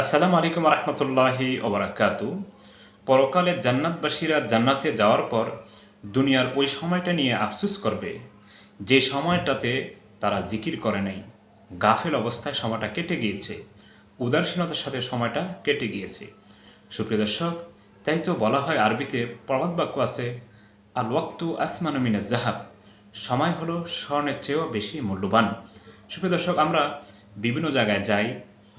আসসালামু আলাইকুম রহমতুল্লাহি ওবরাকাতু পরকালে জান্নাতবাসীরা জান্নাতে যাওয়ার পর দুনিয়ার ওই সময়টা নিয়ে আফসুস করবে, যে সময়টাতে তারা জিকির করে নাই। গাফেল অবস্থায় সময়টা কেটে গিয়েছে, উদাসীনতার সাথে সময়টা কেটে গিয়েছে। সুপ্রিয় দর্শক, তাই তো বলা হয় আরবিতে প্রবাদ বাক্য আছে, আল ওয়াক্তু আসমানমিনা জাহাব সময় হলো স্বর্ণের চেয়েও বেশি মূল্যবান। সুপ্রিয় দর্শক, আমরা বিভিন্ন জায়গায় যাই,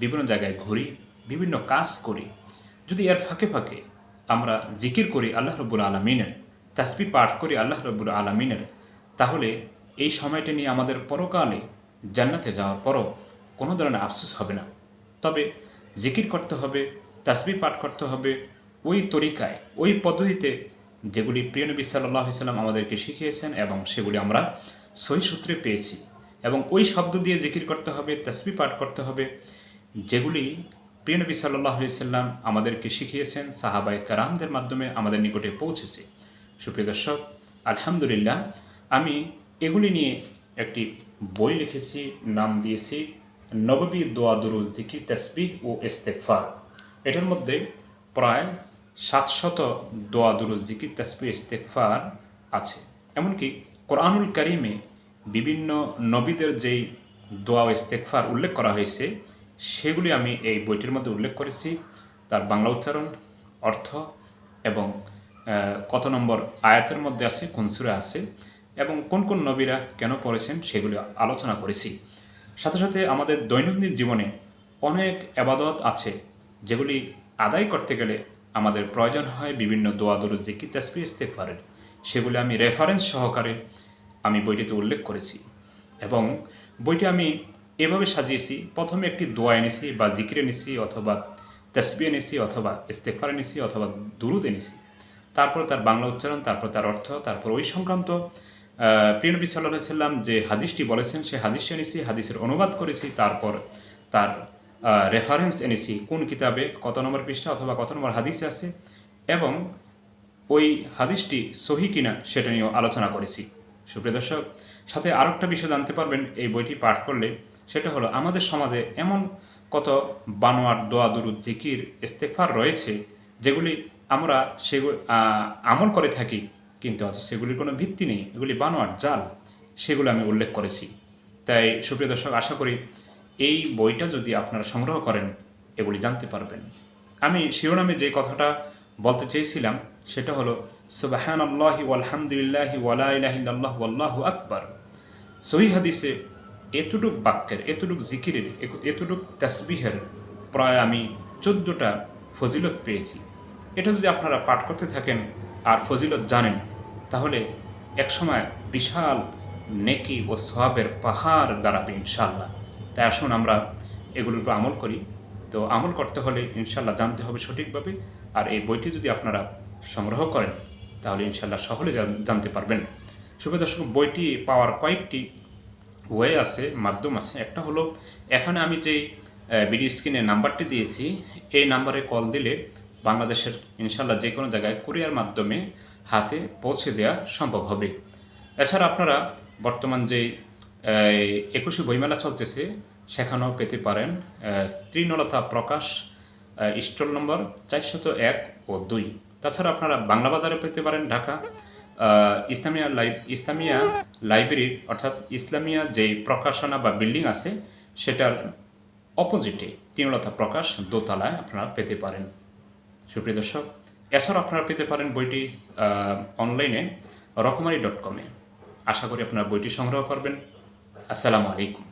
বিভিন্ন জায়গায় ঘুরি বিভিন্ন কাজ করি। যদি এর ফাঁকে ফাঁকে আমরা জিকির করি আল্লাহ রব্বুল আলমিনের তাসবি পাঠ করি আল্লাহ রব্বুল আলমিনের, তাহলে এই সময়টা নিয়ে আমাদের পরকালে জান্নাতে যাওয়ার পরও কোনো ধরনের আফসোস হবে না। তবে জিকির করতে হবে তাসবি পাঠ করতে হবে, ওই তরিকায়, ওই পদ্ধতিতে যেগুলি প্রিয় নবী সাল্লাহ সাল্লাম আমাদেরকে শিখিয়েছেন এবং সেগুলি আমরা সই সূত্রে পেয়েছি এবং ওই শব্দ দিয়ে জিকির করতে হবে তসবি পাঠ করতে হবে, যেগুলি প্রিয় নবী সাল্লাহ সাল্লাম আমাদেরকে শিখিয়েছেন সাহাবাই কারামদের মাধ্যমে আমাদের নিকটে পৌঁছেছে। সুপ্রিয় দর্শক, আলহামদুলিল্লাহ, আমি এগুলি নিয়ে একটি বই লিখেছি, নাম দিয়েছি, নববী দোয়া দুরু জিকির তসবি ও ইস্তেকফার এটার মধ্যে প্রায় সাতশত দোয়া দুরু জিকির তসবি ইস্তেকফার আছে। এমনকি কোরআনুল করিমে বিভিন্ন নবীদের যেই দোয়া ও ইস্তেকফার উল্লেখ করা হয়েছে সেগুলি আমি এই বইটির মধ্যে উল্লেখ করেছি। তার বাংলা উচ্চারণ, অর্থ এবং কত নম্বর আয়াতের মধ্যে আছে, কোন সুরে আছে এবং কোন কোন নবীরা কেন পড়েছেন সেগুলি আলোচনা করেছি। সাথে সাথে আমাদের দৈনন্দিন জীবনে অনেক আবাদত আছে, যেগুলি আদায় করতে গেলে আমাদের প্রয়োজন হয় বিভিন্ন দোয়া, দরু জিকি তাসবি ইস্তেকফারের সেগুলি আমি রেফারেন্স সহকারে আমি বইটিতে উল্লেখ করেছি এবং বইটি আমি এভাবে সাজিয়েছি। প্রথমে একটি দোয়া এনেছি বা জিকির এনেছি অথবা তসবি এনেছি অথবা ইস্তেকফার এনেছি অথবা দুরুদ এনেছি। তারপর তার বাংলা উচ্চারণ তারপর তার অর্থ তারপর ওই সংক্রান্ত আহ, প্রিয় নবী সাল্লাহ সাল্লাম যে হাদিসটি বলেছেন সে হাদিসটি এনেছি হাদিসের অনুবাদ করেছি তারপর তার রেফারেন্স এনেছি কোন কিতাবে কত নম্বর পৃষ্ঠা অথবা কত নম্বর হাদিসে আছে এবং ওই হাদিসটি সহি কিনা সেটা নিয়েও আলোচনা করেছি। সুপ্রিয় দর্শক সাথে আরও একটা বিষয় জানতে পারবেন এই বইটি পাঠ করলে সেটা হলো আমাদের সমাজে এমন কত বানোয়ার দোয়া, দুরুদ, জিকির ইস্তেফার রয়েছে, যেগুলি আমরা সেগুলি আমল করে থাকি, কিন্তু আজ সেগুলির কোনো ভিত্তি নেই। এগুলি বানোয়ার জাল, সেগুলো আমি উল্লেখ করেছি। তাই সুপ্রিয় দর্শক, আশা করি এই বইটা যদি আপনারা সংগ্রহ করেন, এগুলি জানতে পারবেন। আমি শিরোনামে যে কথাটা বলতে চেয়েছিলাম, সেটা হলো সুবাহান আল্লাহি আলহামদুলিল্লাহি ওয়ালা ওয়াল্লাহু আকবার। সহি হাদিসে এতটুক বাক্যের, এতটুক জিকিরের এতটুক তাসবিহের প্রায় আমি চোদ্দোটা ফজিলত পেয়েছি। এটা যদি আপনারা পাঠ করতে থাকেন আর ফজিলত জানেন, তাহলে একসময় বিশাল নেকি ও সোহাবের পাহাড় দাঁড়াবে ইনশাল্লাহ তাই আসুন আমরা এগুলোর উপর আমল করি। তো আমল করতে হলে ইনশাল্লাহ জানতে হবে সঠিকভাবে, আর এই বইটি যদি আপনারা সংগ্রহ করেন, তাহলে ইনশাল্লাহ সহলে জান- জানতে পারবেন। শুভ দর্শক, বইটি পাওয়ার কয়েকটি ওয়ে আছে, মাধ্যম আছে। একটা হলো, এখানে আমি যে ভিডিও স্ক্রিনে নাম্বারটি দিয়েছি, এই নাম্বারে কল দিলে বাংলাদেশের ইনশাল্লাহ যে কোনো জায়গায় কুরিয়ার মাধ্যমে হাতে পৌঁছে দেওয়া সম্ভব হবে। এছাড়া আপনারা বর্তমান যে একুশে বইমেলা চলতেছে, সেখানেও পেতে পারেন তৃণলতা প্রকাশ স্টল নম্বর চারশত এক ও দুই। তাছাড়া আপনারা বাংলা বাজারে পেতে পারেন ঢাকা। ইসলামিয়া লাইব ইসলামিয়া লাইব্রেরির অর্থাৎ ইসলামিয়া যে প্রকাশনা বা বিল্ডিং আছে, সেটার অপোজিটে তিনলতা প্রকাশ দোতলায় আপনারা পেতে পারেন। সুপ্রিয় দর্শক, এছাড়াও আপনারা পেতে পারেন বইটি অনলাইনে রকমারি ডট কমে আশা করি আপনারা বইটি সংগ্রহ করবেন। আসসালামু আলাইকুম।